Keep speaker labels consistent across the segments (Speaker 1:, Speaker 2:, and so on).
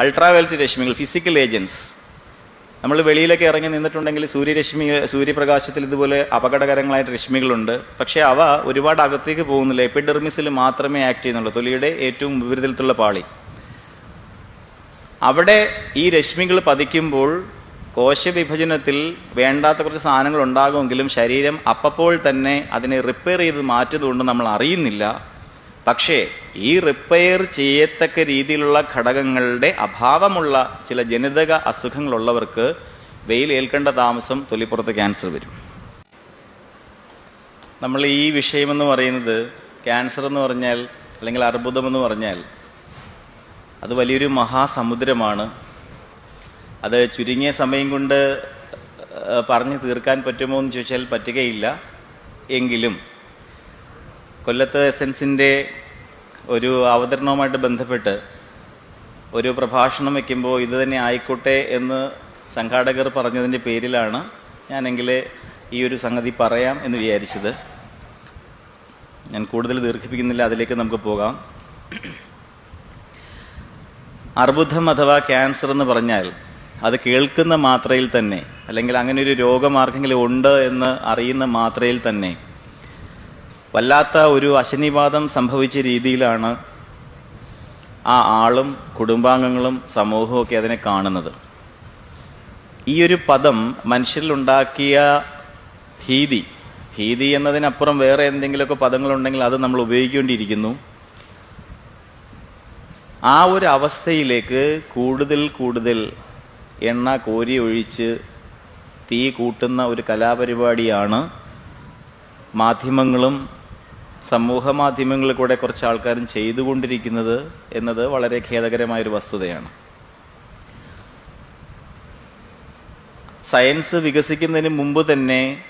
Speaker 1: Ultraviolet രശ്മികൾ physical agents നമ്മൾ വെളിയിലൊക്കെ ഇറങ്ങി നിന്നിട്ടുണ്ടെങ്കിൽ സൂര്യരശ്മി സൂര്യപ്രകാശത്തിൽ ഇതുപോലെ അപകടകരങ്ങളായിട്ട് രശ്മികളുണ്ട്. പക്ഷേ അവ ഒരുപാട് അകത്തേക്ക് പോകുന്നില്ല. എപ്പിഡെർമിസിൽ മാത്രമേ ആക്ട് ചെയ്യുന്നുള്ളൂ. തൊലിയുടെ ഏറ്റവും വിപരീതത്തിലുള്ള പാളി. അവിടെ ഈ രശ്മികൾ പതിക്കുമ്പോൾ കോശവിഭജനത്തിൽ വേണ്ടാത്ത കുറച്ച് സാധനങ്ങൾ ഉണ്ടാകുമെങ്കിലും ശരീരം അപ്പപ്പോൾ തന്നെ അതിനെ റിപ്പയർ ചെയ്ത് മാറ്റുന്നതുകൊണ്ട് നമ്മൾ അറിയുന്നില്ല. പക്ഷേ ഈ റിപ്പയർ ചെയ്യത്തക്ക രീതിയിലുള്ള ഘടകങ്ങളുടെ അഭാവമുള്ള ചില ജനിതക അസുഖങ്ങളുള്ളവർക്ക് വെയിൽ ഏൽക്കേണ്ട താമസം തൊലിപ്പുറത്ത് ക്യാൻസർ വരും. നമ്മൾ ഈ വിഷയമെന്ന് പറയുന്നത് ക്യാൻസർ എന്ന് പറഞ്ഞാൽ അല്ലെങ്കിൽ അർബുദമെന്ന് പറഞ്ഞാൽ അത് വലിയൊരു മഹാസമുദ്രമാണ്. അത് ചുരുങ്ങിയ സമയം കൊണ്ട് പറഞ്ഞു തീർക്കാൻ പറ്റുമോ എന്ന് ചോദിച്ചാൽ പറ്റുകയില്ല. എങ്കിലും കൊല്ലത്ത് എസൻസിന്റെ ഒരു അവതരണവുമായിട്ട് ബന്ധപ്പെട്ട് ഒരു പ്രഭാഷണം വയ്ക്കുമ്പോൾ ഇത് തന്നെ ആയിക്കോട്ടെ എന്ന് സംഘാടകർ പറഞ്ഞതിന്റെ പേരിലാണ് ഞാനെങ്കിൽ ഈ ഒരു സംഗതി പറയാം എന്ന് വിചാരിച്ചത്. ഞാൻ കൂടുതൽ ദീർഘിപ്പിക്കുന്നില്ല അതിലേക്ക് നമുക്ക് പോകാം. അർബുദം അഥവാ ക്യാൻസർ എന്ന് പറഞ്ഞാൽ അത് കേൾക്കുന്ന മാത്രയിൽ തന്നെ അല്ലെങ്കിൽ അങ്ങനെ ഒരു രോഗമാർഗെങ്കിലും ഉണ്ട് എന്ന് അറിയുന്ന മാത്രയിൽ തന്നെ വല്ലാത്ത ഒരു അശനിവാദം സംഭവിച്ച രീതിയിലാണ് ആ ആളും കുടുംബാംഗങ്ങളും സമൂഹവും ഒക്കെ അതിനെ കാണുന്നത്. ഈ ഒരു പദം മനുഷ്യരിലുണ്ടാക്കിയ ഭീതി ഭീതി എന്നതിനപ്പുറം വേറെ എന്തെങ്കിലുമൊക്കെ പദങ്ങളുണ്ടെങ്കിൽ അത് നമ്മൾ ഉപയോഗിക്കേണ്ടിയിരിക്കുന്നു ആ ഒരു അവസ്ഥയിലേക്ക് കൂടുതൽ കൂടുതൽ എണ്ണ കോരി ഒഴിച്ച് തീ കൂട്ടുന്ന ഒരു കലാപരിപാടിയാണ് മാധ്യമങ്ങളും സമൂഹ മാധ്യമങ്ങളിൽ കൂടെ കുറച്ച് ആൾക്കാരും ചെയ്തുകൊണ്ടിരിക്കുന്നത് എന്നത് വളരെ ഖേദകരമായൊരു വസ്തുതയാണ്. സയൻസ് വികസിക്കുന്നതിന് മുമ്പ് തന്നെ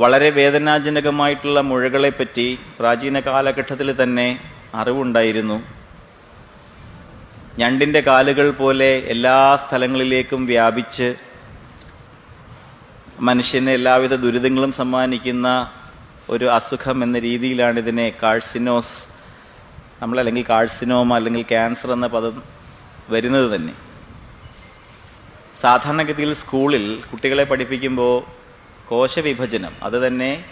Speaker 1: വളരെ വേദനാജനകമായിട്ടുള്ള മുഴകളെപ്പറ്റി പ്രാചീന കാലഘട്ടത്തിൽ തന്നെ അറിവുണ്ടായിരുന്നു. ഞണ്ടിന്റെ കാലുകൾ പോലെ എല്ലാ സ്ഥലങ്ങളിലേക്കും വ്യാപിച്ച് മനുഷ്യന് എല്ലാവിധ ദുരിതങ്ങളും സമ്മാനിക്കുന്ന ഒരു അസുഖം എന്ന രീതിയിലാണ് ഇതിനെ കാഴ്സിനോസ് നമ്മളല്ലെങ്കിൽ കാഴ്സിനോമ അല്ലെങ്കിൽ ക്യാൻസർ എന്ന പദം വരുന്നത് തന്നെ. സാധാരണഗതിയിൽ സ്കൂളിൽ കുട്ടികളെ പഠിപ്പിക്കുമ്പോൾ കോശവിഭജനം അത് തന്നെ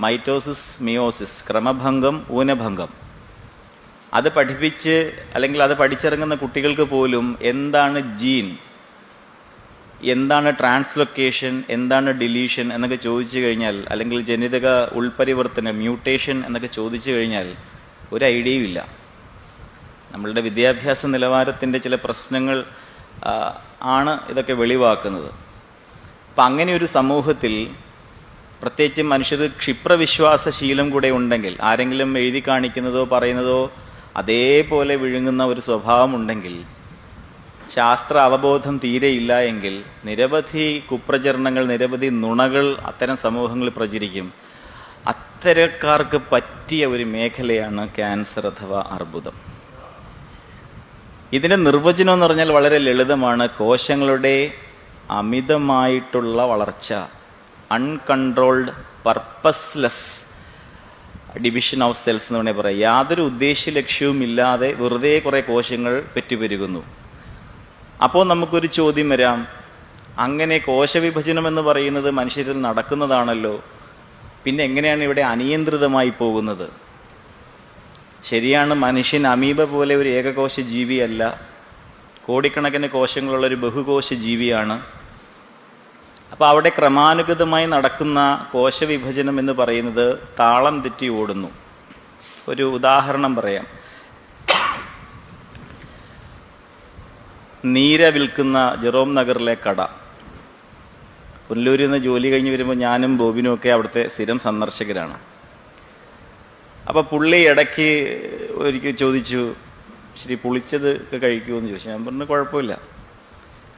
Speaker 1: മൈറ്റോസിസ് മിയോസിസ് ക്രമഭംഗം ഊനഭംഗം. അത് പഠിപ്പിച്ച് അല്ലെങ്കിൽ അത് പഠിച്ചിറങ്ങുന്ന കുട്ടികൾക്ക് പോലും എന്താണ് ജീൻ? എന്താണ് ട്രാൻസ്ലൊക്കേഷൻ എന്താണ് ഡിലീഷൻ എന്നൊക്കെ ചോദിച്ചു കഴിഞ്ഞാൽ അല്ലെങ്കിൽ ജനിതക ഉൾപരിവർത്തനം മ്യൂട്ടേഷൻ എന്നൊക്കെ ചോദിച്ചു കഴിഞ്ഞാൽ ഒരു ഐഡിയയും ഇല്ല. നമ്മളുടെ വിദ്യാഭ്യാസ നിലവാരത്തിന്റെ ചില പ്രശ്നങ്ങൾ ആണ് ഇതൊക്കെ വെളിവാക്കുന്നത്. അപ്പം അങ്ങനെ ഒരു സമൂഹത്തിൽ പ്രത്യേകിച്ച് മനുഷ്യർ ക്ഷിപ്രവിശ്വാസശീലം കൂടെ ഉണ്ടെങ്കിൽ ആരെങ്കിലും എഴുതി കാണിക്കുന്നതോ പറയുന്നതോ അതേപോലെ വിഴുങ്ങുന്ന ഒരു സ്വഭാവം ഉണ്ടെങ്കിൽ ശാസ്ത്ര അവബോധം തീരെയില്ല എങ്കിൽ നിരവധി കുപ്രചരണങ്ങൾ നിരവധി നുണകൾ അത്തരം സമൂഹങ്ങളിൽ പ്രചരിക്കും. അത്തരക്കാർക്ക് പറ്റിയ ഒരു മേഖലയാണ് ക്യാൻസർ അഥവാ അർബുദം. ഇതിന്റെ നിർവചനം എന്ന് പറഞ്ഞാൽ വളരെ ലളിതമാണ്. കോശങ്ങളുടെ അമിതമായിട്ടുള്ള വളർച്ച uncontrolled purposeless division of cells എന്ന് വേണേൽ പറയാം. യാതൊരു ഉദ്ദേശ ലക്ഷ്യവും ഇല്ലാതെ വെറുതെ കുറേ കോശങ്ങൾ പെറ്റുപെരുകുന്നു. അപ്പോൾ നമുക്കൊരു ചോദ്യം വരാം. അങ്ങനെ കോശവിഭജനം എന്ന് പറയുന്നത് മനുഷ്യരിൽ നടക്കുന്നതാണല്ലോ. പിന്നെ എങ്ങനെയാണ് ഇവിടെ അനിയന്ത്രിതമായി പോകുന്നത്? ശരിയാണ് മനുഷ്യൻ അമീബ പോലെ ഒരു ഏകകോശ ജീവിയല്ല. കോടിക്കണക്കിന് കോശങ്ങളുള്ള ഒരു ബഹുകോശ ജീവിയാണ്. അപ്പോൾ അവിടെ ക്രമാനുഗതമായി നടക്കുന്ന കോശവിഭജനം എന്ന് പറയുന്നത് താളം തെറ്റി ഓടുന്നു. ഒരു ഉദാഹരണം പറയാം. നീര വിൽക്കുന്ന ജെറോം നഗറിലെ കട. പുനലൂരിൽ നിന്ന് ജോലി കഴിഞ്ഞ് വരുമ്പോൾ ഞാനും ബോബിനും ഒക്കെ അവിടുത്തെ സ്ഥിരം സന്ദർശകരാണ്. അപ്പോൾ പുള്ളി ഇടയ്ക്ക് ഒരിക്കൽ ചോദിച്ചു ശരി പുളിച്ചത് ഒക്കെ കഴിക്കുമെന്ന് ചോദിച്ചു. ഞാൻ പറഞ്ഞു കുഴപ്പമില്ല.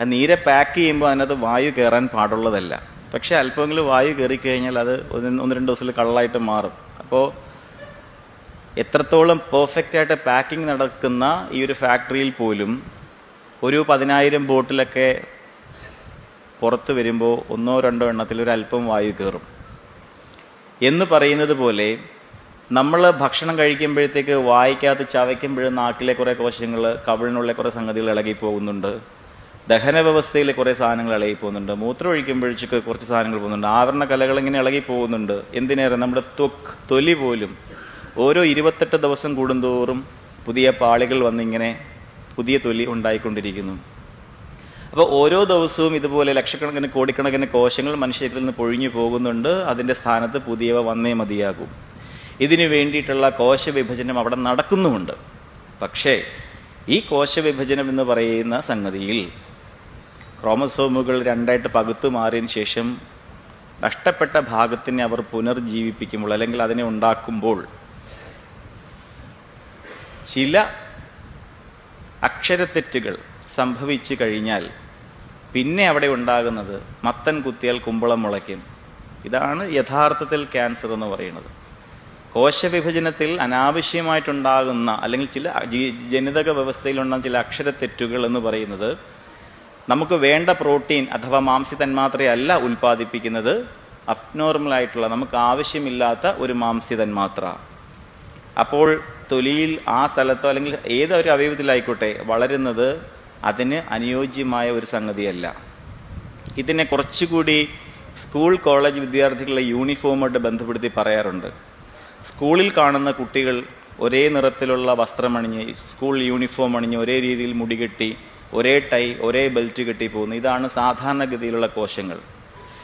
Speaker 1: ആ നീരെ പാക്ക് ചെയ്യുമ്പോൾ അതിനകത്ത് വായു കയറാൻ പാടുള്ളതല്ല. പക്ഷേ അല്പമെങ്കിലും വായു കയറിക്കഴിഞ്ഞാൽ അത് ഒന്ന് രണ്ട് ദിവസത്തിൽ കള്ളായിട്ട് മാറും. അപ്പോൾ എത്രത്തോളം പെർഫെക്റ്റ് ആയിട്ട് പാക്കിംഗ് നടക്കുന്ന ഈ ഒരു ഫാക്ടറിയിൽ പോലും ഒരു പതിനായിരം ബോട്ടിലൊക്കെ പുറത്ത് വരുമ്പോൾ ഒന്നോ രണ്ടോ എണ്ണത്തിൽ ഒരു അല്പം വായു കയറും. എന്ന് പറയുന്നത് പോലെ നമ്മൾ ഭക്ഷണം കഴിക്കുമ്പോഴത്തേക്ക് വായിക്കാത്ത ചവയ്ക്കുമ്പോഴും നാക്കിലെ കുറേ കോശങ്ങൾ കവിളിനുള്ള കുറേ സംഗതികൾ ഇളകി പോകുന്നുണ്ട്. ദഹന വ്യവസ്ഥയിൽ കുറേ സാധനങ്ങൾ ഇളകി പോകുന്നുണ്ട്. മൂത്രം ഒഴിക്കുമ്പോഴേക്ക് കുറച്ച് സാധനങ്ങൾ പോകുന്നുണ്ട്. ആവരണ കലകൾ ഇങ്ങനെ ഇളകി പോകുന്നുണ്ട്. എന്തിനേറെ? നമ്മുടെ ത്വക്ക് തൊലി പോലും. ഓരോ ഇരുപത്തെട്ട് ദിവസം കൂടുന്തോറും പുതിയ പാളികൾ വന്നിങ്ങനെ പുതിയ തൊലി ഉണ്ടായിക്കൊണ്ടിരിക്കുന്നു. അപ്പോൾ ഓരോ ദിവസവും ഇതുപോലെ ലക്ഷക്കണക്കിന് കോടിക്കണക്കിന് കോശങ്ങൾ മനുഷ്യരിൽ നിന്ന് പൊഴിഞ്ഞു പോകുന്നുണ്ട്. അതിന്റെ സ്ഥാനത്ത് പുതിയവ വന്നേ മതിയാകും. ഇതിനു വേണ്ടിയിട്ടുള്ള കോശവിഭജനം അവിടെ നടക്കുന്നുമുണ്ട്. പക്ഷേ ഈ കോശവിഭജനം എന്ന് പറയുന്ന സംഗതിയിൽ ക്രോമസോമുകൾ രണ്ടായിട്ട് പകുത്തു മാറിയതിന് ശേഷം നഷ്ടപ്പെട്ട ഭാഗത്തിനെ അവർ പുനർജീവിപ്പിക്കുമ്പോൾ അല്ലെങ്കിൽ അതിനെ ഉണ്ടാക്കുമ്പോൾ ചില അക്ഷരത്തെറ്റുകൾ സംഭവിച്ചു കഴിഞ്ഞാൽ പിന്നെ അവിടെ ഉണ്ടാകുന്നത് മത്തൻ കുത്തിയാൽ കുമ്പളം മുളയ്ക്കും. ഇതാണ് യഥാർത്ഥത്തിൽ ക്യാൻസർ എന്ന് പറയുന്നത്. കോശവിഭജനത്തിൽ അനാവശ്യമായിട്ടുണ്ടാകുന്ന അല്ലെങ്കിൽ ചില ജനിതക വ്യവസ്ഥയിലുണ്ടാകുന്ന ചില അക്ഷരത്തെറ്റുകൾ എന്ന് പറയുന്നത് നമുക്ക് വേണ്ട പ്രോട്ടീൻ അഥവാ മാംസി തന്മാത്രയല്ല ഉൽപ്പാദിപ്പിക്കുന്നത്. അബ്നോർമൽ ആയിട്ടുള്ള നമുക്ക് ആവശ്യമില്ലാത്ത ഒരു മാംസി തന്മാത്ര അപ്പോൾ തൊലിയിൽ ആ സ്ഥലത്തോ അല്ലെങ്കിൽ ഏതൊരു അവയവത്തിലായിക്കോട്ടെ വളരുന്നത് അതിന് അനുയോജ്യമായ ഒരു സംഗതിയല്ല. ഇതിനെ കുറച്ചുകൂടി സ്കൂൾ കോളേജ് വിദ്യാർത്ഥികളുടെ യൂണിഫോമായിട്ട് ബന്ധപ്പെടുത്തി പറയാറുണ്ട്. സ്കൂളിൽ കാണുന്ന കുട്ടികൾ ഒരേ നിറത്തിലുള്ള വസ്ത്രമണിഞ്ഞ് സ്കൂൾ യൂണിഫോം അണിഞ്ഞ് ഒരേ രീതിയിൽ മുടി കെട്ടി ഒരേ ടൈ ഒരേ ബെൽറ്റ് കെട്ടി പോകുന്നു. ഇതാണ് സാധാരണഗതിയിലുള്ള കോശങ്ങൾ.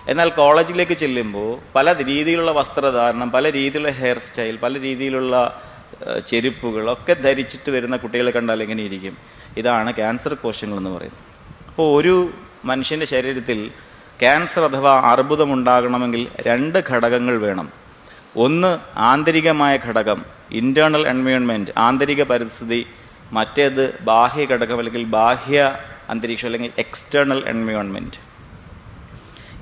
Speaker 1: എന്നാൽ കോളേജിലേക്ക് ചെല്ലുമ്പോൾ പല രീതിയിലുള്ള വസ്ത്രധാരണം പല രീതിയിലുള്ള ഹെയർ സ്റ്റൈൽ പല രീതിയിലുള്ള ചെരുപ്പുകൾ ധരിച്ചിട്ട് വരുന്ന കുട്ടികളെ കണ്ടാൽ എങ്ങനെ ഇരിക്കും? ഇതാണ് ക്യാൻസർ കോശങ്ങൾ എന്ന് പറയുന്നത്. അപ്പോൾ ഒരു മനുഷ്യന്റെ ശരീരത്തിൽ ക്യാൻസർ അഥവാ അർബുദം ഉണ്ടാകണമെങ്കിൽ രണ്ട് ഘടകങ്ങൾ വേണം. ഒന്ന് ആന്തരികമായ ഘടകം ഇന്റേർണൽ എൻവയോൺമെന്റ് ആന്തരിക പരിസ്ഥിതി മറ്റേത് ബാഹ്യ ഘടകം അല്ലെങ്കിൽ ബാഹ്യ അന്തരീക്ഷം അല്ലെങ്കിൽ എക്സ്റ്റേണൽ എൻവയോൺമെന്റ്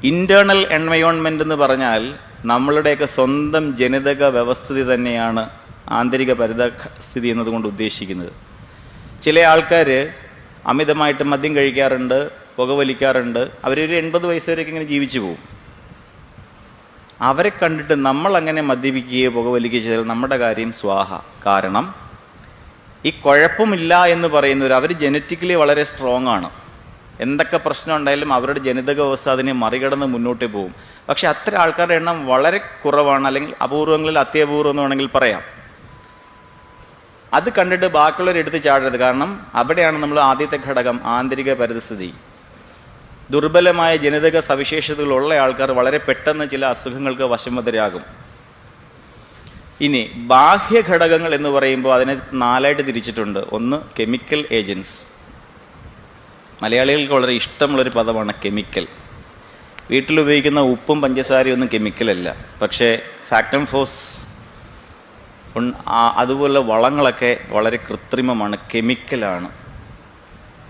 Speaker 1: ഇന്റേർണൽ എൻവയോൺമെന്റ് എന്ന് പറഞ്ഞാൽ നമ്മളുടെയൊക്കെ സ്വന്തം ജനിതക വ്യവസ്ഥിതി തന്നെയാണ് ആന്തരിക പരിതസ്ഥിതി എന്നതുകൊണ്ട് ഉദ്ദേശിക്കുന്നത്. ചില ആൾക്കാർ അമിതമായിട്ട് മദ്യം കഴിക്കാറുണ്ട് പുകവലിക്കാറുണ്ട്. അവരൊരു എൺപത് വയസ്സ് വരെയൊക്കെ ഇങ്ങനെ ജീവിച്ചു പോകും. അവരെ കണ്ടിട്ട് നമ്മൾ അങ്ങനെ മദ്യപിക്കുകയോ പുകവലിക്കുകയോ ചെയ്താൽ നമ്മുടെ കാര്യം സ്വാഹ. കാരണം ഈ കുഴപ്പമില്ല എന്ന് പറയുന്നവർ അവർ ജനറ്റിക്കലി വളരെ സ്ട്രോങ് ആണ്. എന്തൊക്കെ പ്രശ്നം ഉണ്ടായാലും അവരുടെ ജനിതക വ്യവസ്ഥ അതിനെ മറികടന്ന് മുന്നോട്ട് പോകും. പക്ഷെ അത്ര ആൾക്കാരുടെ എണ്ണം വളരെ കുറവാണ്. അല്ലെങ്കിൽ അപൂർവങ്ങളിൽ അത്യപൂർവം എന്ന് വേണമെങ്കിൽ പറയാം. അത് കണ്ടിട്ട് ബാക്കിയുള്ളവർ എടുത്ത് ചാടരുത്. കാരണം അവിടെയാണ് നമ്മൾ ആദ്യത്തെ ഘടകം ആന്തരിക പരിസ്ഥിതി ദുർബലമായ ജനിതക സവിശേഷതകളുള്ള ആൾക്കാർ വളരെ പെട്ടെന്ന് ചില അസുഖങ്ങൾക്ക് വശംവതരാകും. ഇനി ബാഹ്യ ഘടകങ്ങൾ എന്ന് പറയുമ്പോൾ അതിനെ നാലായിട്ട് തിരിച്ചിട്ടുണ്ട്. ഒന്ന് കെമിക്കൽ ഏജൻസ്. മലയാളികൾക്ക് വളരെ ഇഷ്ടമുള്ളൊരു പദമാണ് കെമിക്കൽ. വീട്ടിൽ ഉപയോഗിക്കുന്ന ഉപ്പും പഞ്ചസാരയും ഒന്നും കെമിക്കലല്ല. പക്ഷേ ഫാക്ടം ആ- അതുപോലെ വളങ്ങളൊക്കെ വളരെ കൃത്രിമമാണ് കെമിക്കലാണ്.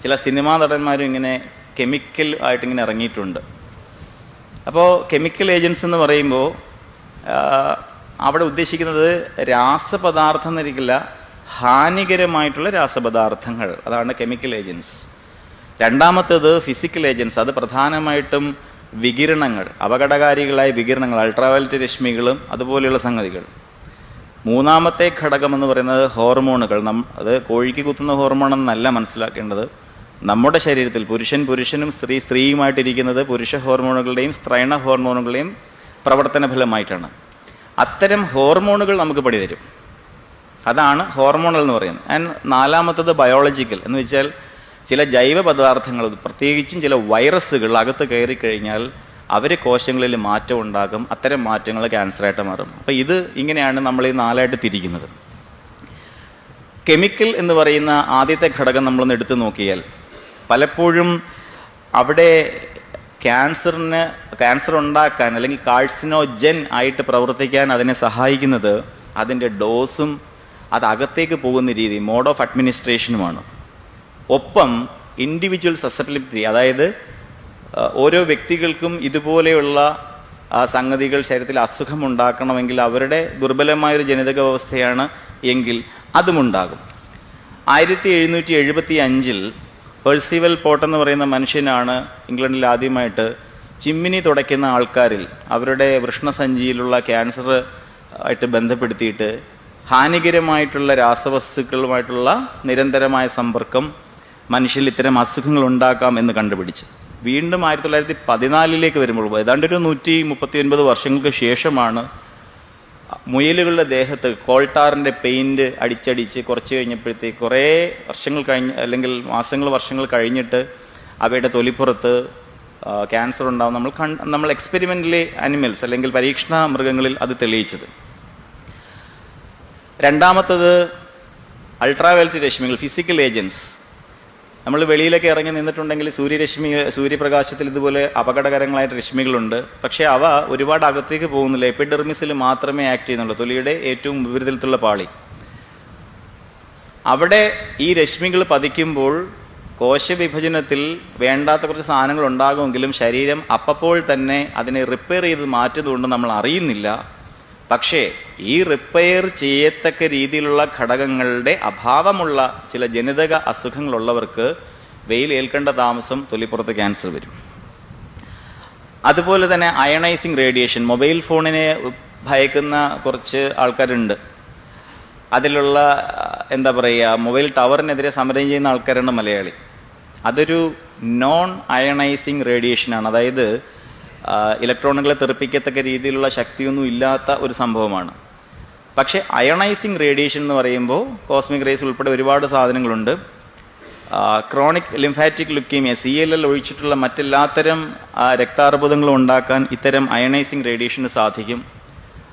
Speaker 1: ചില സിനിമാ നടന്മാരും ഇങ്ങനെ കെമിക്കൽ ആയിട്ട് ഇങ്ങനെ ഇറങ്ങിയിട്ടുണ്ട്. അപ്പോൾ കെമിക്കൽ ഏജൻസ് എന്ന് പറയുമ്പോൾ അവിടെ ഉദ്ദേശിക്കുന്നത് രാസപദാർത്ഥം എന്നിരിക്കില്ല ഹാനികരമായിട്ടുള്ള രാസപദാർത്ഥങ്ങൾ. അതാണ് കെമിക്കൽ ഏജൻസ്. രണ്ടാമത്തേത് ഫിസിക്കൽ ഏജൻസ്. അത് പ്രധാനമായിട്ടും വികിരണങ്ങൾ അപകടകാരികളായ വികിരണങ്ങൾ അൾട്രാവയലറ്റ് രശ്മികളും അതുപോലെയുള്ള സംഗതികൾ. മൂന്നാമത്തെ ഘടകം എന്ന് പറയുന്നത് ഹോർമോണുകൾ. നം അത് കോഴിക്ക് കുത്തുന്ന ഹോർമോൺ എന്നല്ല മനസ്സിലാക്കേണ്ടത്. നമ്മുടെ ശരീരത്തിൽ പുരുഷൻ പുരുഷനും സ്ത്രീ സ്ത്രീയുമായിട്ടിരിക്കുന്നത് പുരുഷ ഹോർമോണുകളുടെയും സ്ത്രൈണ ഹോർമോണുകളുടെയും പ്രവർത്തന ഫലമായിട്ടാണ്. അത്തരം ഹോർമോണുകൾ നമുക്ക് പണി തരും. അതാണ് ഹോർമോണൽ എന്ന് പറയുന്നത്. ആൻഡ് നാലാമത്തത് ബയോളജിക്കൽ. എന്ന് വെച്ചാൽ ചില ജൈവ പദാർത്ഥങ്ങൾ പ്രത്യേകിച്ചും ചില വൈറസുകൾ അകത്ത് കയറി കഴിഞ്ഞാൽ അവർ കോശങ്ങളിൽ മാറ്റം ഉണ്ടാകും അത്തരം മാറ്റങ്ങൾ ക്യാൻസറായിട്ട് മാറും. അപ്പോൾ ഇത് ഇങ്ങനെയാണ് നമ്മൾ ഈ നാലായിട്ട് തിരിക്കുന്നത്. കെമിക്കൽ എന്ന് പറയുന്ന ആദ്യത്തെ ഘടകം നമ്മളൊന്ന് എടുത്തു നോക്കിയാൽ പലപ്പോഴും അവിടെ ക്യാൻസറിന് ക്യാൻസർ ഉണ്ടാക്കാൻ അല്ലെങ്കിൽ കാഴ്സിനോജൻ ആയിട്ട് പ്രവർത്തിക്കാൻ അതിനെ സഹായിക്കുന്നത് അതിന്റെ ഡോസും അത് അകത്തേക്ക് പോകുന്ന രീതി മോഡ് ഓഫ് അഡ്മിനിസ്ട്രേഷനുമാണ്. ഒപ്പം ഇൻഡിവിജ്വൽ സസെപ്റ്റിലിറ്റി അതായത് ഓരോ വ്യക്തികൾക്കും ഇതുപോലെയുള്ള സംഗതികൾ ശരീരത്തിൽ അസുഖം ഉണ്ടാക്കണമെങ്കിൽ അവരുടെ ദുർബലമായൊരു ജനിതക വ്യവസ്ഥയാണ് എങ്കിൽ അതുമുണ്ടാകും. ആയിരത്തി എഴുന്നൂറ്റി എഴുപത്തി അഞ്ചിൽ പെർസിവൽ പോട്ട് എന്ന് പറയുന്ന മനുഷ്യനാണ് ഇംഗ്ലണ്ടിൽ ആദ്യമായിട്ട് ചിമ്മിനി തുടയ്ക്കുന്ന ആൾക്കാരിൽ അവരുടെ വൃഷ്ണസഞ്ചിയിലുള്ള ക്യാൻസർ ആയിട്ട് ബന്ധപ്പെടുത്തിയിട്ട് ഹാനികരമായിട്ടുള്ള രാസവസ്തുക്കളുമായിട്ടുള്ള നിരന്തരമായ സമ്പർക്കം മനുഷ്യരിൽ ഇത്തരം അസുഖങ്ങൾ ഉണ്ടാക്കാം എന്ന് കണ്ടുപിടിച്ചു. വീണ്ടും ആയിരത്തി തൊള്ളായിരത്തി പതിനാലിലേക്ക് വരുമ്പോൾ ഏതാണ്ട് ഒരു നൂറ്റി മുപ്പത്തി ഒൻപത് വർഷങ്ങൾക്ക് ശേഷമാണ് മുയലുകളുടെ ദേഹത്ത് കോൾട്ടാറിന്റെ പെയിന്റ് അടിച്ചടിച്ച് കുറച്ച് കഴിഞ്ഞപ്പോഴത്തേക്ക് കുറേ വർഷങ്ങൾ കഴിഞ്ഞ് അല്ലെങ്കിൽ മാസങ്ങൾ വർഷങ്ങൾ കഴിഞ്ഞിട്ട് അവയുടെ തൊലിപ്പുറത്ത് ക്യാൻസർ ഉണ്ടാവും. നമ്മൾ കൺ നമ്മൾ എക്സ്പെരിമെന്റലി അനിമൽസ് അല്ലെങ്കിൽ പരീക്ഷണ മൃഗങ്ങളിൽ അത് തെളിയിച്ചത്. രണ്ടാമത്തത് അൾട്രാവയലറ്റ് രശ്മികൾ ഫിസിക്കൽ ഏജൻസ് നമ്മൾ വെളിയിലൊക്കെ ഇറങ്ങി നിന്നിട്ടുണ്ടെങ്കിൽ സൂര്യരശ്മി സൂര്യപ്രകാശത്തിൽ ഇതുപോലെ അപകടകരങ്ങളായിട്ട് രശ്മികളുണ്ട്. പക്ഷേ അവ ഒരുപാട് അകത്തേക്ക് പോകുന്നില്ല. എപ്പിഡെർമിസിൽ മാത്രമേ ആക്ട് ചെയ്യുന്നുള്ളൂ. തൊലിയുടെ ഏറ്റവും ഉപരിതലത്തുള്ള പാളി. അവിടെ ഈ രശ്മികൾ പതിക്കുമ്പോൾ കോശവിഭജനത്തിൽ വേണ്ടാത്ത കുറച്ച് സാധനങ്ങൾ ഉണ്ടാകുമെങ്കിലും ശരീരം അപ്പപ്പോൾ തന്നെ അതിനെ റിപ്പയർ ചെയ്ത് മാറ്റുന്നതുകൊണ്ട് നമ്മൾ അറിയുന്നില്ല. പക്ഷേ ഈ റിപ്പയർ ചെയ്യത്തക്ക രീതിയിലുള്ള ഘടകങ്ങളുടെ അഭാവമുള്ള ചില ജനിതക അസുഖങ്ങളുള്ളവർക്ക് വെയിൽ ഏൽക്കേണ്ട താമസം തൊലിപ്പുറത്ത് ക്യാൻസർ വരും. അതുപോലെ തന്നെ അയണൈസിങ് റേഡിയേഷൻ മൊബൈൽ ഫോണിനെ ഭയക്കുന്ന കുറച്ച് ആൾക്കാരുണ്ട്. അതിലുള്ള എന്താ പറയുക മൊബൈൽ ടവറിനെതിരെ സമരം ചെയ്യുന്ന ആൾക്കാരാണ് മലയാളി. അതൊരു നോൺ അയണൈസിങ് റേഡിയേഷനാണ് അതായത് ഇലക്ട്രോണുകളെ തെറിപ്പിക്കത്തക്ക രീതിയിലുള്ള ശക്തിയൊന്നും ഇല്ലാത്ത ഒരു സംഭവമാണ്. പക്ഷേ അയണൈസിങ് റേഡിയേഷൻ എന്ന് പറയുമ്പോൾ കോസ്മിക് റേസ് ഉൾപ്പെടെ ഒരുപാട് സാധനങ്ങളുണ്ട്. Chronic lymphatic leukaemia C L L ഒഴിച്ചിട്ടുള്ള മറ്റെല്ലാത്തരം രക്താർബുദങ്ങളും ഉണ്ടാക്കാൻ ഇത്തരം അയണൈസിങ് റേഡിയേഷന് സാധിക്കും.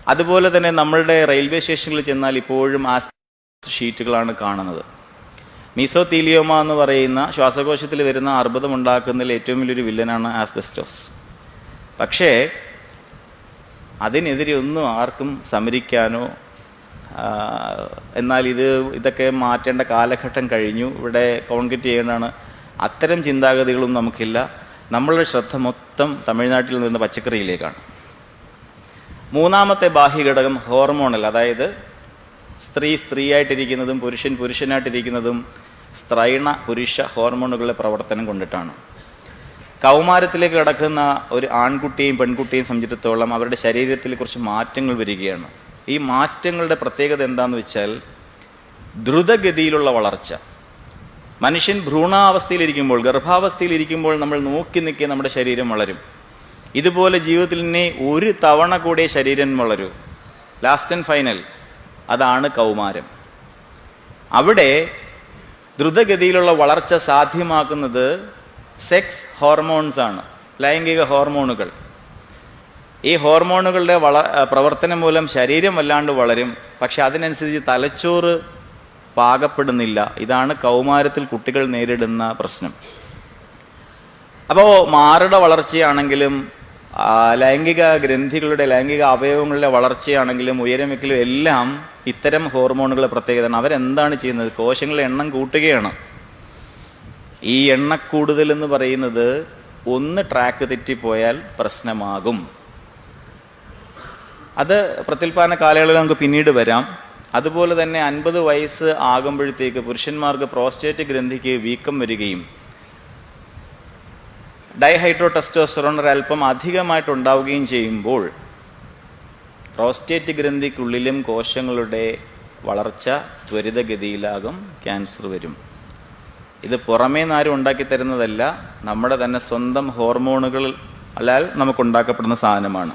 Speaker 1: അതുപോലെ തന്നെ നമ്മളുടെ റെയിൽവേ സ്റ്റേഷനിൽ ചെന്നാൽ ഇപ്പോഴും ആ ഷീറ്റുകളാണ് കാണുന്നത്. മീസോത്തീലിയോമ എന്ന് പറയുന്ന ശ്വാസകോശത്തിൽ വരുന്ന അർബുദം ഉണ്ടാക്കുന്നതിൽ ഏറ്റവും വലിയൊരു വില്ലനാണ് ആസ്ബെസ്റ്റോസ്. പക്ഷേ അതിനെതിരെ ഒന്നും ആർക്കും സമരിക്കാനോ എന്നാൽ ഇത് ഇതൊക്കെ മാറ്റേണ്ട കാലഘട്ടം കഴിഞ്ഞു. ഇവിടെ കോൺക്രീറ്റ് ചെയ്യേണ്ടതാണ്. അത്തരം ചിന്താഗതികളൊന്നും നമുക്കില്ല. നമ്മളുടെ ശ്രദ്ധ മൊത്തം തമിഴ്നാട്ടിൽ നിന്ന് പച്ചക്കറിയിലേക്കാണ്. മൂന്നാമത്തെ ബാഹ്യഘടകം ഹോർമോണൽ. അതായത് സ്ത്രീ സ്ത്രീയായിട്ടിരിക്കുന്നതും പുരുഷൻ പുരുഷനായിട്ടിരിക്കുന്നതും സ്ത്രൈണ പുരുഷ ഹോർമോണുകളുടെ പ്രവർത്തനം കൊണ്ടിട്ടാണ്. കൗമാരത്തിലേക്ക് കടക്കുന്ന ഒരു ആൺകുട്ടിയെയും പെൺകുട്ടിയെയും സംബന്ധിച്ചിടത്തോളം അവരുടെ ശരീരത്തിൽ കുറച്ച് മാറ്റങ്ങൾ വരികയാണ്. ഈ മാറ്റങ്ങളുടെ പ്രത്യേകത എന്താണെന്ന് വെച്ചാൽ ദ്രുതഗതിയിലുള്ള വളർച്ച. മനുഷ്യൻ ഭ്രൂണാവസ്ഥയിലിരിക്കുമ്പോൾ ഗർഭാവസ്ഥയിലിരിക്കുമ്പോൾ നമ്മൾ നോക്കി നിൽക്കി നമ്മുടെ ശരീരം വളരും. ഇതുപോലെ ജീവിതത്തിൽ തന്നെ ഒരു തവണ കൂടെ ശരീരം വളരൂ. ലാസ്റ്റ് ആൻഡ് ഫൈനൽ അതാണ് കൗമാരം. അവിടെ ദ്രുതഗതിയിലുള്ള വളർച്ച സാധ്യമാക്കുന്നത് സെക്സ് ഹോർമോൺസ് ആണ് ലൈംഗിക ഹോർമോണുകൾ ഈ ഹോർമോണുകളുടെ വള പ്രവർത്തനം മൂലം ശരീരം വല്ലാണ്ട് വളരും പക്ഷെ അതിനനുസരിച്ച് തലച്ചോറ് പാകപ്പെടുന്നില്ല. ഇതാണ് കൗമാരത്തിൽ കുട്ടികൾ നേരിടുന്ന പ്രശ്നം. അപ്പോൾ മാറുടെ വളർച്ചയാണെങ്കിലും ലൈംഗിക ഗ്രന്ഥികളുടെ ലൈംഗിക അവയവങ്ങളുടെ വളർച്ചയാണെങ്കിലും ഉയരം എല്ലാം ഇത്തരം ഹോർമോണുകളുടെ പ്രത്യേകതയാണ്. അവരെന്താണ് ചെയ്യുന്നത്? കോശങ്ങളുടെ എണ്ണം കൂട്ടുകയാണ്. ഈ എണ്ണ കൂടുതൽ എന്ന് പറയുന്നത് ഒന്ന് ട്രാക്ക് തെറ്റിപ്പോയാൽ പ്രശ്നമാകും. അത് പ്രത്യുൽപാദന കാലയളവിൽ നമുക്ക് പിന്നീട് വരാം. അതുപോലെ തന്നെ അൻപത് വയസ്സ് ആകുമ്പോഴത്തേക്ക് പുരുഷന്മാർക്ക് പ്രോസ്റ്റേറ്റ് ഗ്രന്ഥിക്ക് വീക്കം വരികയും ഡൈഹൈഡ്രോ ടെസ്റ്റോസ്റ്ററോൺ അധികമായിട്ട് ഉണ്ടാവുകയും ചെയ്യുമ്പോൾ പ്രോസ്റ്റേറ്റ് ഗ്രന്ഥിക്കുള്ളിലും കോശങ്ങളുടെ വളർച്ച ത്വരിതഗതിയിലാകും ക്യാൻസർ വരും. ഇത് പുറമേ നിന്ന് ആരും ഉണ്ടാക്കി തരുന്നതല്ല നമ്മുടെ തന്നെ സ്വന്തം ഹോർമോണുകൾ അല്ലാൽ നമുക്കുണ്ടാക്കപ്പെടുന്ന സാധനമാണ്.